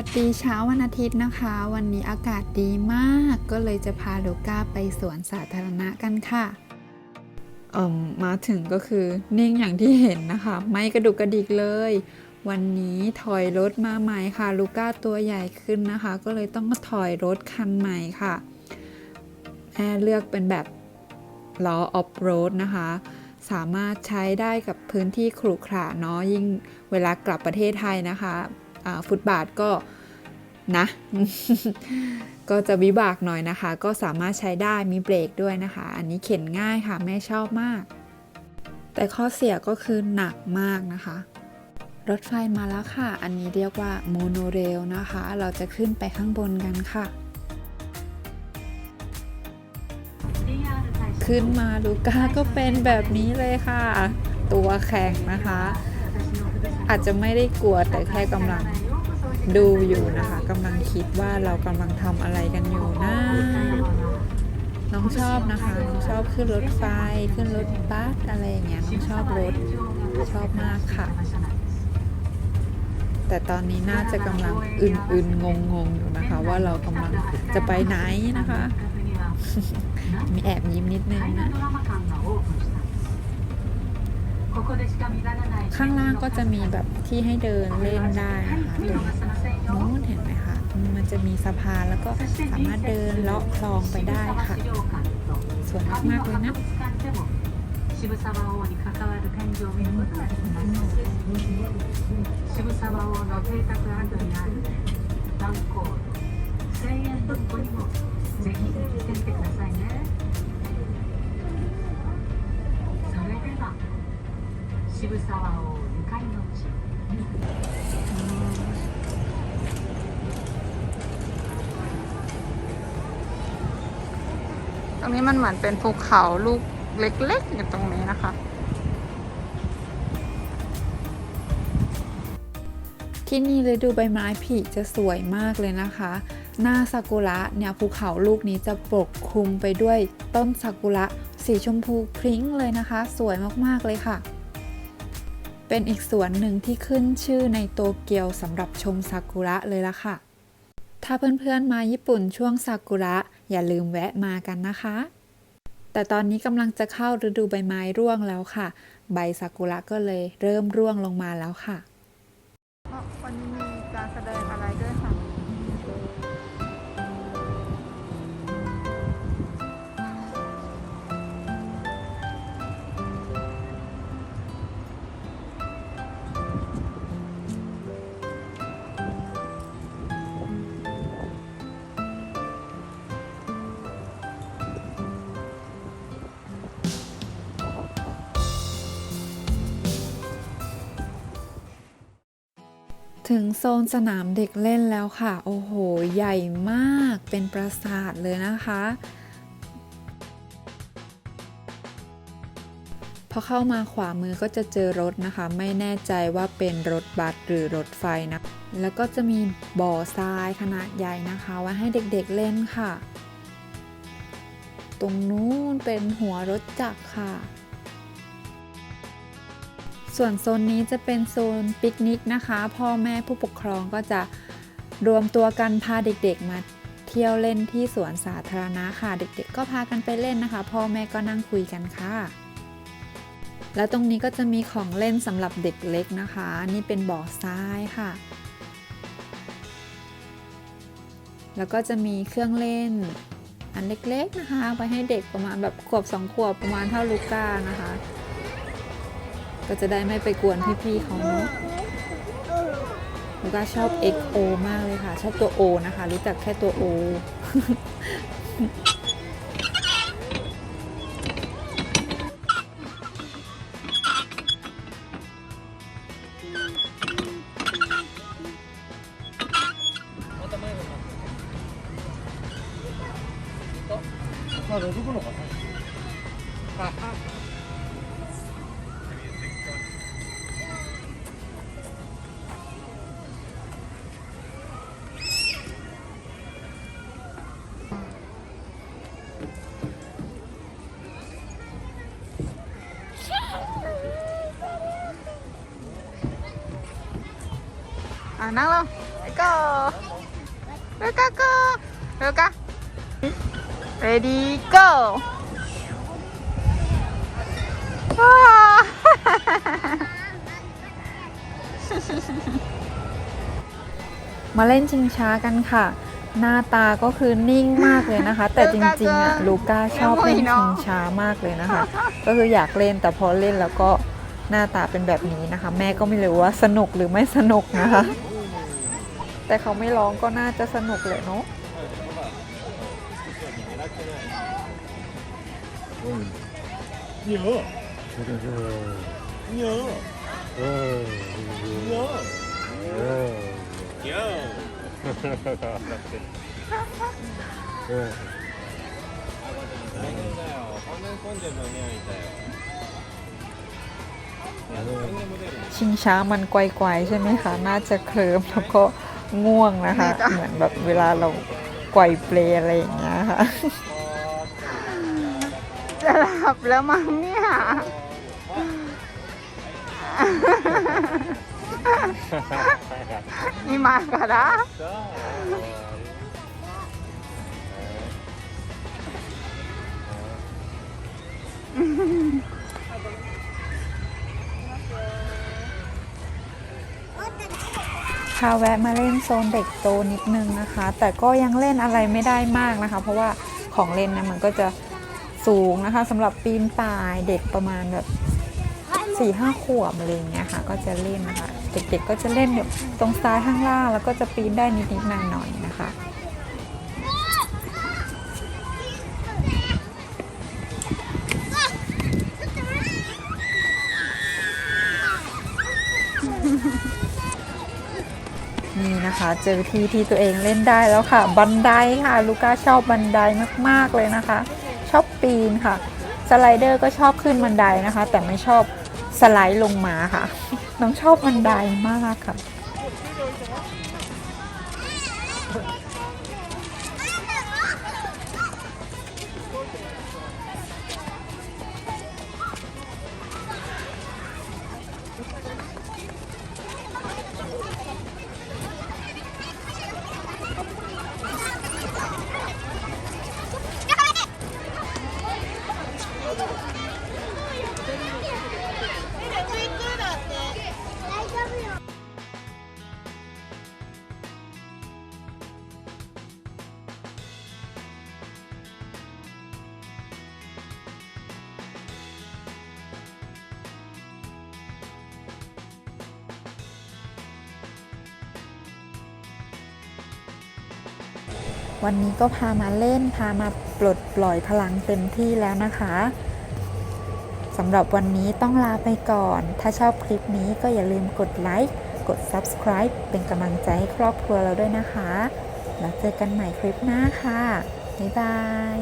วัสดีเช้าวันอาทิตย์นะคะ วันนี้อากาศดีมากก็เลยจะพาลูก้าไปสวนสาธารณะกันค่ะเอ่มมาถึงก็คือนิ่งอย่างที่เห็นนะคะ ไม่กระดุกกระดิกเลย วันนี้ถอยรถมาใหม่ค่ะ ลูก้าตัวใหญ่ขึ้นนะคะ ก็เลยต้องถอยรถคันใหม่ค่ะแอร์เลือกเป็นแบบล้อออฟโรดนะคะสามารถใช้ได้กับพื้นที่ขรุขระเนาะยิ่งเวลากลับประเทศไทยนะคะ ฟุตบาทก็นะ ก็จะวิบากหน่อยนะคะ ก็สามารถใช้ได้มีเบรกด้วยนะคะ อันนี้เข็นง่ายค่ะ แม่ชอบมาก แต่ข้อเสียก็คือหนักมากนะคะรถไฟมาแล้วค่ะ อันนี้เรียกว่าโมโนเรลนะคะ เราจะขึ้นไปข้างบนกันค่ะ ขึ้นมาลูก้าก็เป็นแบบนี้เลยค่ะ ตัวแข็งนะคะ อาจจะไม่ได้กลัวแต่แค่กำลังดูอยู่นะคะกำลังคิดว่าเรากำลังทำอะไรกันอยู่นะน้องชอบนะคะน้องชอบขึ้นรถไฟขึ้นรถบัสอะไรอย่างเงี้ยน้องชอบรถชอบมากค่ะ แต่ตอนนี้น่าจะกำลังอึนๆงงๆอยู่นะคะ ว่าเรากำลังจะไปไหนนะคะ มีแอบยิ้มนิดนึงนะ ข้างล่างก็จะมีแบบที่ให้เดินเล่นได้นะคะตรงนู้นเห็นไหมคะมันจะมีสะพานแล้วก็สามารถเดินเลาะคลองไปได้ค่ะ สวยมากๆเลยนะ 渋沢王に関わる展示を見ることができます渋沢王の邸宅跡にあるダンコール千円文庫にもぜひ行ってみてくださいね 渋沢王ゆかりの地 ตรงนี้มันเหมือนเป็นภูเขาลูกเล็กๆอยู่ตรงนี้นะคะ ที่นี่ฤดูใบไม้ผลิจะสวยมากเลยนะคะ หน้าซากุระเนี่ยภูเขาลูกนี้จะปกคลุมไปด้วยต้นซากุระสีชมพูพริ้งเลยนะคะ สวยมากๆเลยค่ะ เป็นอีกสวนหนึ่งที่ขึ้นชื่อในโตเกียวสำหรับชมซากุระเลยละค่ะ ถ้าเพื่อนๆมาญี่ปุ่นช่วงซากุระ อย่าลืมแวะมากันนะคะ แต่ตอนนี้กำลังจะเข้าฤดูใบไม้ร่วงแล้วค่ะ ใบซากุระก็เลยเริ่มร่วงลงมาแล้วค่ะ ถึงโซนสนามเด็กเล่นแล้วค่ะ โอ้โห ใหญ่มากเป็นปราสาทเลยนะคะ พอเข้ามาขวามือก็จะเจอรถนะคะ ไม่แน่ใจว่าเป็นรถบัสหรือรถไฟนะ แล้วก็จะมีบ่อทรายขนาดใหญ่นะคะไว้ให้เด็กๆเล่นค่ะ ตรงนู้นเป็นหัวรถจักรค่ะ ส่วนโซนนี้จะเป็นโซนปิกนิกนะคะ พ่อแม่ผู้ปกครองก็จะรวมตัวกันพาเด็กๆ มาเที่ยวเล่นที่สวนสาธารณะค่ะ เด็กๆ ก็พากันไปเล่นนะคะ พ่อแม่ก็นั่งคุยกันค่ะ แล้วตรงนี้ก็จะมีของเล่นสำหรับเด็กเล็กนะคะ นี่เป็นบ่อทรายค่ะ แล้วก็จะมีเครื่องเล่นอันเล็กๆนะคะไว้ให้เด็กประมาณแบบขวบสองขวบประมาณเท่าลูก้านะคะ ก็จะได้ไม่ไปกวนพี่ๆเขาเนาะลูก้าชอบ XO มากเลยค่ะ ชอบตัว O นะคะ รู้จักแค่ตัว O まだ動くのかな นั่งลงไปก็เร็วก้าก็เร็วก้า ready go ว้าวมาเล่นชิงช้ากันค่ะ หน้าตาก็คือนิ่งมากเลยนะคะ แต่จริงๆอะลูก้าชอบเล่นชิงช้ามากเลยนะคะ ก็คืออยากเล่นแต่พอเล่นแล้วก็หน้าตาเป็นแบบนี้นะคะ แม่ก็ไม่รู้ว่าสนุกหรือไม่สนุกนะคะ แต่เขาไม่ร้องก็น่าจะสนุกเลยเนาะเยอะเยอะเยอะเยอะเยอะเยอะชิงช้ามันไกวๆใช่ไหมคะ น่าจะเคลิมแล้วก็ ง่วงนะคะ เหมือนแบบเวลาเราไกวเปลอะไรอย่างเงี้ยค่ะจะหลับแล้วมั้งเนี่ยนี่มากันนะ พาแวะมาเล่นโซนเด็กโตนิดนึงนะคะ แต่ก็ยังเล่นอะไรไม่ได้มากนะคะ เพราะว่าของเล่นเนี่ยมันก็จะสูงนะคะสำหรับปีนป่ายเด็กประมาณแบบสี่ห้าขวบอะไรอย่างเงี้ยค่ะก็จะเล่นนะคะ เด็กๆก็จะเล่นแบบตรงซ้ายข้างล่างแล้วก็จะปีนได้นิดๆหน่อยๆนะคะ นะคะ เจอที่ที่ตัวเองเล่นได้แล้วค่ะ บันไดค่ะ ลูก้าชอบบันไดมากๆเลยนะคะ ชอบปีนค่ะ สไลเดอร์ก็ชอบขึ้นบันไดนะคะ แต่ไม่ชอบสไลด์ลงมาค่ะ น้องชอบบันไดมากค่ะ วันนี้ก็พามาเล่น พามาปลดปล่อยพลังเต็มที่แล้วนะคะสำหรับวันนี้ต้องลาไปก่อน ถ้าชอบคลิปนี้ก็อย่าลืมกดไลค์ กด Subscribe เป็นกำลังใจให้ครอบครัวเราด้วยนะคะ แล้วเจอกันใหม่คลิปหน้าค่ะ บ๊ายบาย